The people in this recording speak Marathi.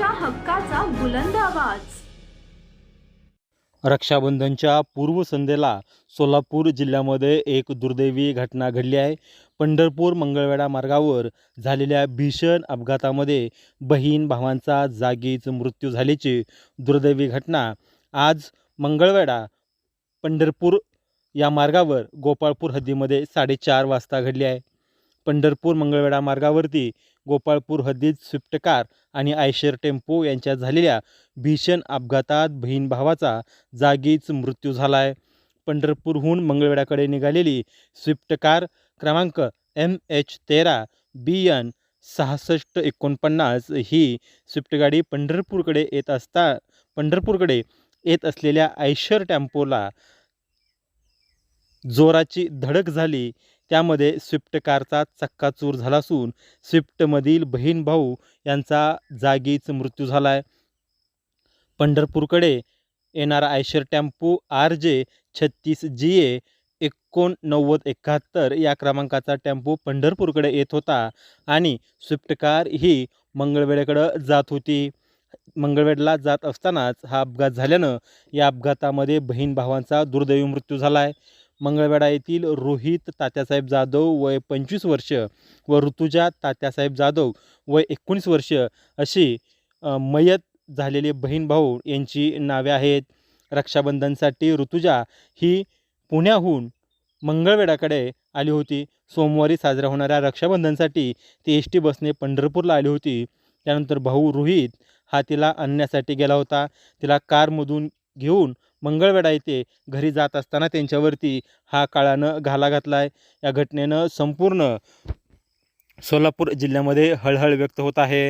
त्यांच्या हक्काचा बुलंद आवाज. रक्षाबंधनच्या पूर्वसंध्येला सोलापूर जिल्ह्यामध्ये एक दुर्दैवी घटना घडली आहे. पंढरपूर मंगळवेढा मार्गावर झालेल्या भीषण अपघातामध्ये बहीण भावांचा जागीच मृत्यू झाल्याची दुर्दैवी घटना. आज मंगळवेढा पंढरपूर या मार्गावर गोपाळपूर हद्दीमध्ये साडेचार वाजता घडली आहे. पंढरपूर मंगळवेढा मार्गावरती गोपाळपूर हद्दीत स्विफ्ट कार आणि आयशर टेम्पो यांच्यात झालेल्या भीषण अपघातात बहीण भावाचा जागीच मृत्यू झाला आहे पंढरपूरहून मंगळवेढाकडे निघालेली स्विफ्ट कार क्रमांक एम एच तेरा बी एन सहासष्ट एकोणपन्नास ही स्विफ्ट गाडी पंढरपूरकडे येत असता पंढरपूरकडे येत असलेल्या आयशर टेम्पोला जोराची धडक झाली त्यामध्ये स्विफ्ट कारचा चक्काचूर झाला असून स्विफ्टमधील बहीण भाऊ यांचा जागीच मृत्यू झाला आहे पंढरपूरकडे येणारा आयशर टेम्पो आर जे छत्तीस जी ए एकोणनव्वद एकाहत्तर या क्रमांकाचा टेम्पो पंढरपूरकडे येत होता आणि स्विफ्ट कार ही मंगळवेढ्याकडं जात होती. मंगळवेढला जात असतानाच हा अपघात झाल्यानं या अपघातामध्ये बहीण भावांचा दुर्दैवी मृत्यू झाला आहे मंगळवेढा येथील रोहित तात्यासाहेब जाधव वय पंचवीस वर्ष व ऋतुजा तात्यासाहेब जाधव वय एकोणीस वर्ष अशी मयत झालेले बहीण भाऊ यांची नावे आहेत. रक्षाबंधनसाठी ऋतुजा ही पुण्याहून मंगळवेढाकडे आली होती. सोमवारी साजऱ्या होणाऱ्या रक्षाबंधनसाठी ती एस टी बसने पंढरपूरला आली होती. त्यानंतर भाऊ रोहित हा तिला आणण्यासाठी गेला होता. तिला कारमधून घेऊन मंगळवेढा येथे घरी जात असताना त्यांच्यावरती हा काळानं घाला घातला आहे या घटनेनं संपूर्ण सोलापूर जिल्ह्यामध्ये हळहळ व्यक्त होत आहे.